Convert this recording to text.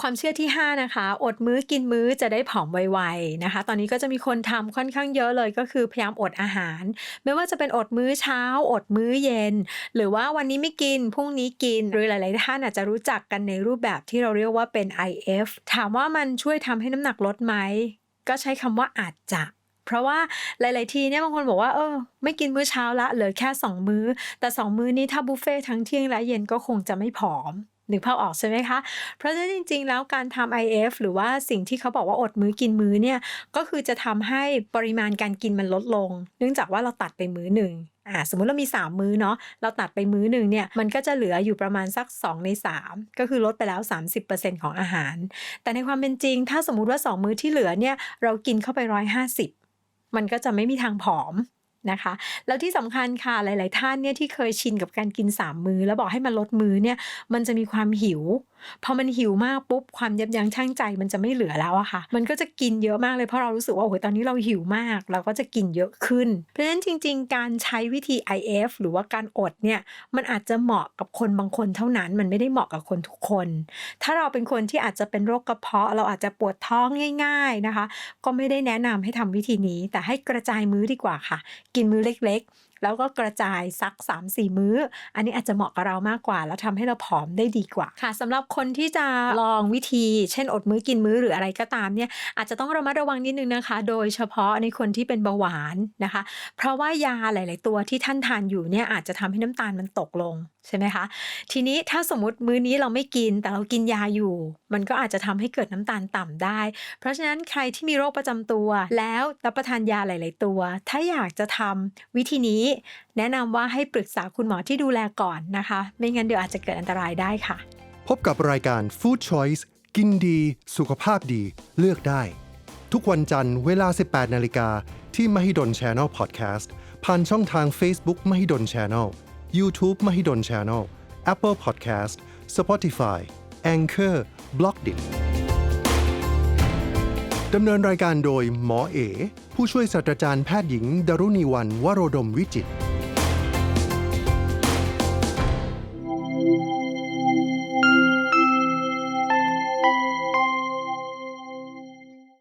ความเชื่อที่ 5 นะคะ อดมื้อกินมื้อจะได้ผอมไวๆนะคะ ตอนนี้ก็จะมีคนทำค่อนข้างเยอะเลยก็คือพยายามอดอาหาร ไม่ว่าจะเป็นอดมื้อเช้า อดมื้อเย็น หรือว่าวันนี้ไม่กินพรุ่งนี้กิน หรือหลาย ๆ ท่านอาจจะรู้จักกันในรูปแบบที่เราเรียกว่าเป็น IF ถามว่ามันช่วยทำให้น้ำหนักลดไหมก็ใช้คำว่าอาจจะเพราะว่าหลาย ๆ ทีเนี่ยบางคนบอกว่าเออไม่กินมื้อเช้าละเหลือแค่ 2 มื้อ แต่ 2 มื้อนี้ถ้าบุฟเฟ่ทั้งเที่ยงและเย็นก็คงจะไม่ผอม นึกภาพออกใช่ไหมคะ เพราะฉะนั้นจริง ๆ แล้วการทำ IF หรือว่าสิ่งที่เขาบอกว่าอดมื้อกินมื้อเนี่ย ก็คือจะทำให้ปริมาณการกินมันลดลง เนื่องจากว่าเราตัดไปมื้อหนึ่งอ่าสมมุติเรามี 3 มื้อเนาะเราตัดไปมื้อหนึ่งเนี่ยมันก็จะเหลืออยู่ประมาณสัก 2 ใน 3 ก็คือลดไปแล้ว 30%ของอาหาร แต่ในความเป็นจริง ถ้าสมมุติว่า 2 มื้อที่เหลือเนี่ยเรากินเข้าไป 150 มันก็จะไม่มีทางผอม นะคะ แล้วที่สำคัญค่ะหลาย ๆ ท่านเนี่ยที่เคยชินกับการกิน 3 มื้อแล้วบอกให้มันลดมื้อเนี่ยมันจะมีความหิวพอมันหิวมากปุ๊บความยับยั้งชั่งใจมันจะไม่เหลือแล้วอะค่ะ มันก็จะกินเยอะมากเลยเพราะเรารู้สึกว่าโอ้โหตอนนี้เราหิวมาก เราก็จะกินเยอะขึ้น เพราะฉะนั้นจริง ๆ การใช้วิธี IF หรือว่าการอดเนี่ยมันอาจจะเหมาะกับคนบางคนเท่านั้น มันไม่ได้เหมาะกับคนทุกคน ถ้าเราเป็นคนที่อาจจะเป็นโรคกระเพาะ เราอาจจะปวดท้องง่าย ๆนะคะ ก็ไม่ได้แนะนำให้ทำวิธีนี้ แต่ให้กระจายมื้อดีกว่าค่ะกินมื้อเล็ก แล้วก็กระจายสัก 3-4 มื้อ อันนี้อาจจะเหมาะกับเรามากกว่า แล้วทำให้เราผอมได้ดีกว่าค่ะสำหรับคนที่จะลองวิธี เช่นอดมื้อกินมื้อหรืออะไรก็ตามเนี่ยอาจจะต้องระมัดระวังนิดนึงนะคะ โดยเฉพาะในคนที่เป็นเบาหวานนะคะ เพราะว่ายาหลาย ๆ ตัวที่ท่านทานอยู่เนี่ยอาจจะทำให้น้ำตาลมันตกลงใช่ไหมคะ ทีนี้ถ้าสมมติมื้อนี้เราไม่กิน แต่เรากินยาอยู่ มันก็อาจจะทำให้เกิดน้ำตาลต่ำได้ เพราะฉะนั้นใครที่มีโรคประจำตัว แล้วรับประทานยาหลาย ๆ ตัว ถ้าอยากจะทำวิธีนี้แนะนำว่าให้ปรึกษาคุณหมอที่ดูแลก่อนนะคะ ไม่งั้นเดี๋ยวอาจจะเกิดอันตรายได้ค่ะ พบกับรายการ Food Choice กินดี สุขภาพดี เลือกได้ ทุกวันจันทร์เวลา 18 นาฬิกา ที่ Mahidol Channel Podcast ผ่านช่องทาง Facebook Mahidol Channel YouTube Mahidol Channel Apple Podcast Spotify Anchor b l o g d i t ดำเนินรายการโดยหมอเอ ผู้ช่วยศาสตราจารย์แพทย์หญิงดารุณีวันวโรดมวิจิตร